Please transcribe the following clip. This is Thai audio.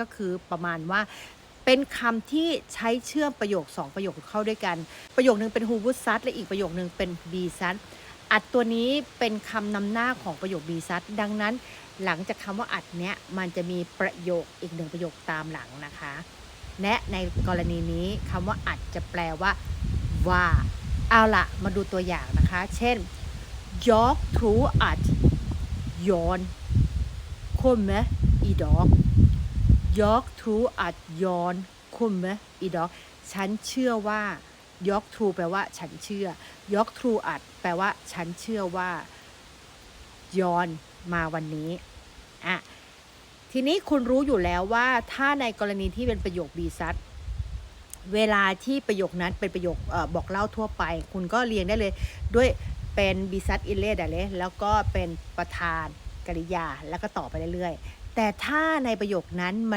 ก็คือประมาณว่าเป็นคำที่ใช้เชื่อมประโยค 2 ประโยคเข้าด้วยกัน ประโยคนึงเป็น who would ซัดและอีกประโยคนึงเป็น be ซัดอัดตัวนี้เป็นคำนำหน้าของประโยค be ซัดดังนั้นหลังจากคำว่าอัดเนี้ยมันจะมีประโยคอีกหนึ่งประโยคตามหลังนะคะและในกรณีนี้คำว่าอัดจะแปลว่า ว่าเอาละมาดูตัวอย่างนะคะ เช่น jag tror att Jan kommer idag jag tror att Jan kommer idag ฉันเชื่อว่า jag tror แปลว่า ฉันเชื่อ jag tror att แปลว่า ฉันเชื่อว่ายอนมาวันนี้อะทีนี้คุณรู้อยู่แล้วว่าถ้าในกรณีที่เป็นประโยคบีซัดเวลาที่ประโยคนั้นเป็นประโยคอบอกเล่าทั่วไป คุณก็เรียงได้เลยด้วยเป็นบีซัดอินเลดเลยแล้วก็เป็นประธานกริยาแล้วก็ต่อไปเรื่อยๆ แต่ถ้าในประโยคนั้นมัน